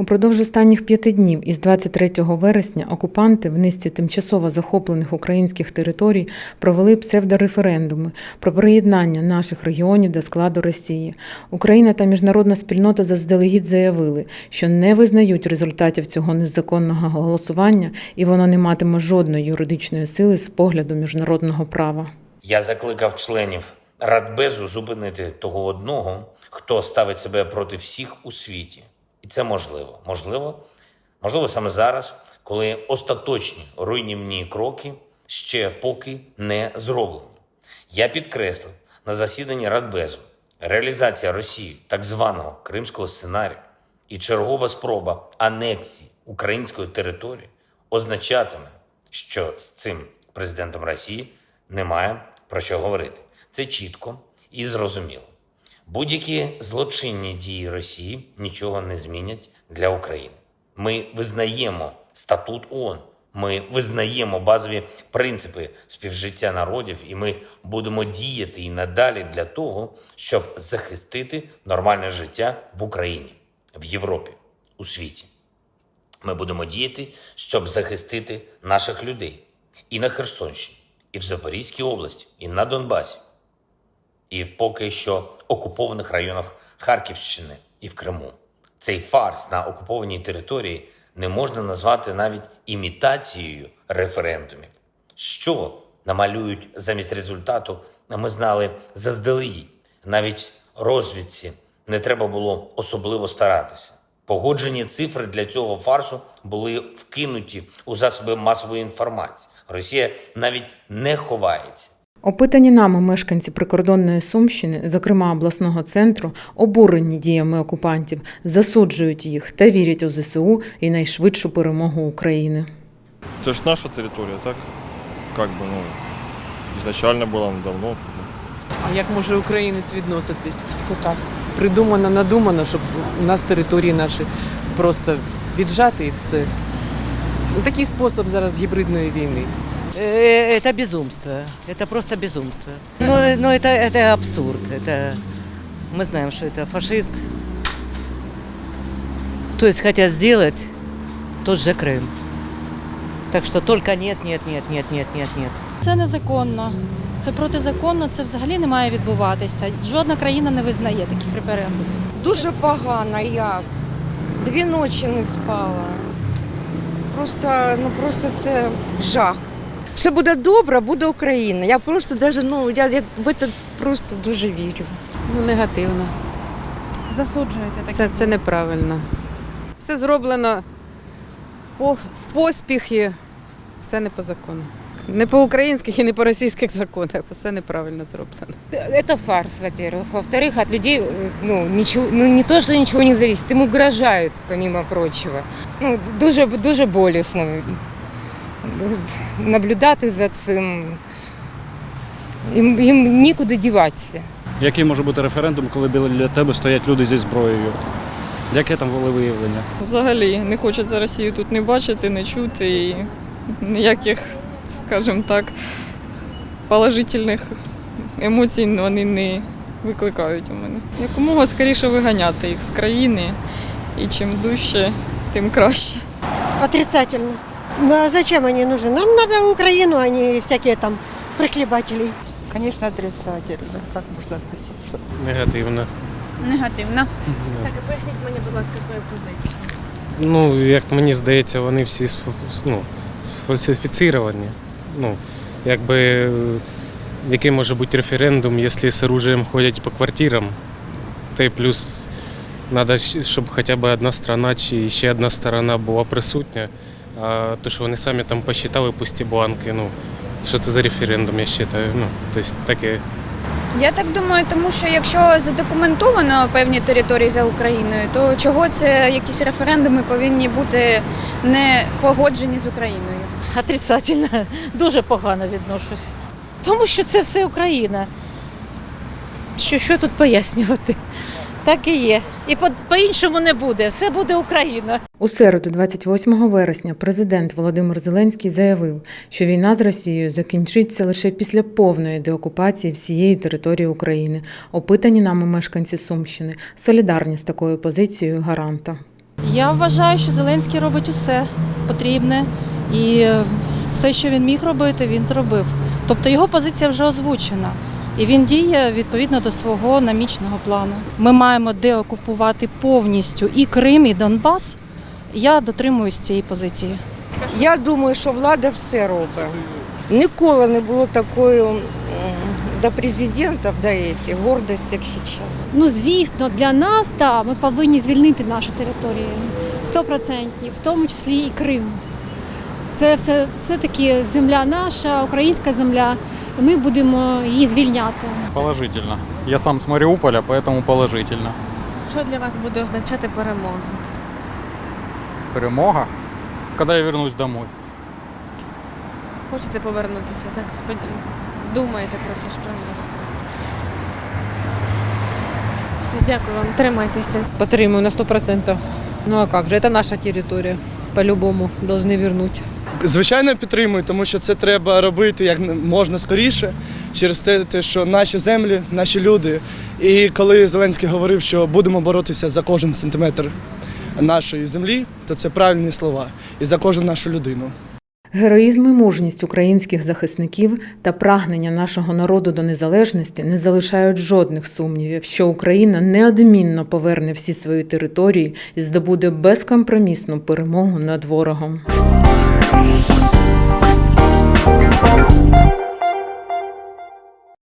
Упродовж останніх п'яти днів із 23 вересня окупанти в низці тимчасово захоплених українських територій провели псевдореферендуми про приєднання наших регіонів до складу Росії. Україна та міжнародна спільнота заздалегідь заявили, що не визнають результатів цього незаконного голосування, і воно не матиме жодної юридичної сили з погляду міжнародного права. Я закликав членів Радбезу зупинити того одного, хто ставить себе проти всіх у світі. І це можливо. Можливо, можливо, саме зараз, коли остаточні руйнівні кроки ще поки не зроблені. Я підкреслив на засіданні Радбезу реалізація Росії так званого кримського сценарію і чергова спроба анексії української території означатиме, що з цим президентом Росії немає про що говорити. Це чітко і зрозуміло. Будь-які злочинні дії Росії нічого не змінять для України. Ми визнаємо статут ООН, ми визнаємо базові принципи співжиття народів, і ми будемо діяти і надалі для того, щоб захистити нормальне життя в Україні, в Європі, у світі. Ми будемо діяти, щоб захистити наших людей і на Херсонщині, і в Запорізькій області, і на Донбасі, і в поки що окупованих районах Харківщини і в Криму. Цей фарс на окупованій території не можна назвати навіть імітацією референдумів. Що намалюють замість результату, ми знали заздалегідь. Навіть розвідці не треба було особливо старатися. Погоджені цифри для цього фарсу були вкинуті у засоби масової інформації. Росія навіть не ховається. Опитані нами мешканці прикордонної Сумщини, зокрема обласного центру, обурені діями окупантів, засуджують їх та вірять у ЗСУ і найшвидшу перемогу України. Це ж наша територія, так? Как би, ну, ізначально була давно. А як може українець відноситись? Це так. Придумано, надумано, щоб у нас території наші просто віджати і все. Ну, Такий спосіб зараз гібридної війни. Э, Это безумство. Это просто безумство. Но, но это, это абсурд. Это, мы знаем, что это фашист. То есть хотят сделать тот же Крым. Так что только нет, нет, нет, нет, нет, нет, нет. Це незаконно, це протизаконно, це взагалі не має відбуватися. Жодна країна не визнає таких референдумів. Дуже погано як. Дві ночі не спала. Просто, ну просто це жах. Все буде добре, буде Україна. Я просто даже, ну, я, я в це просто дуже вірю. Ну, негативно. Засуджуєте такі. Це, це неправильно. Все зроблено в по- в поспіхи, все не по закону. Не по українських і не по російських законах. Все неправильно зроблено. Это фарс, во-первых. Во-вторых, от людей э, ну, ничего, ну, не то, что ничего не зависит, им угрожают, помимо прочего. Ну, дуже, дуже болісно наблюдати за цим. Їм, їм нікуди діватися. Який може бути референдум, коли біля тебе стоять люди зі зброєю? Яке там волевиявлення? Взагалі не хочеться Росію тут не бачити, не чути і ніяких, скажімо так, положительних емоцій вони не викликають у мене. Якомога скоріше виганяти їх з країни, і чим дужче, тим краще. Отрицательно. Ну а зачем они нужны? Нам надо Украину, а не всякие там прихлебатели. Конечно, отрицательно. Как можно относиться? Негативно. Негативно. Поясніть мені, будь ласка, свою позицію. Ну, як мені здається, вони всі сф- ну, сфальсифіціровані. Ну, якби е, який може бути референдум, якщо з оружием ходять по квартирам, та й плюс треба, щоб хоча б одна сторона чи ще одна сторона була присутня. А то, що вони самі там посчитали пусті бланки, ну, що це за референдум, я вважаю. Ну, тобто таке. Я так думаю, тому що якщо задокументовано певні території за Україною, то чого це якісь референдуми повинні бути не погоджені з Україною? Отрицательно. Дуже погано відношусь. Тому що це все Україна. Що, що тут пояснювати? Так і є. І по- по-іншому не буде. Все буде Україна. У середу, 28 вересня, президент Володимир Зеленський заявив, що війна з Росією закінчиться лише після повної деокупації всієї території України. Опитані нами мешканці Сумщини солідарні з такою позицією гаранта. Я вважаю, що Зеленський робить усе потрібне, і все, що він міг робити, він зробив. Тобто його позиція вже озвучена, і він діє відповідно до свого намічного плану. Ми маємо деокупувати повністю і Крим, і Донбас. Я дотримуюсь цієї позиції. Я думаю, що влада все робить. Ніколи не було такої до президентів, до этих, гордості, як зараз. Ну, звісно, для нас да, ми повинні звільнити наші території 100%, в тому числі і Крим. Це все, все-таки земля наша, українська земля. Ми будемо її звільняти. Положительно. Я сам с Мариуполя, поэтому положительно. Що для вас буде означати перемога? Перемога. Когда я вернусь домой. Хочете повернутися? Так спод... думаєте про це ж? Все, дякую вам, тримайтеся. Підтримую на 100%. Ну а як же, це наша територія. По-любому повинні вернути. Звичайно, підтримую, тому що це треба робити як можна скоріше, через те, що наші землі, наші люди. І коли Зеленський говорив, що будемо боротися за кожен сантиметр нашої землі, то це правильні слова і за кожну нашу людину. Героїзм і мужність українських захисників та прагнення нашого народу до незалежності не залишають жодних сумнівів, що Україна неодмінно поверне всі свої території і здобуде безкомпромісну перемогу над ворогом. Thank you.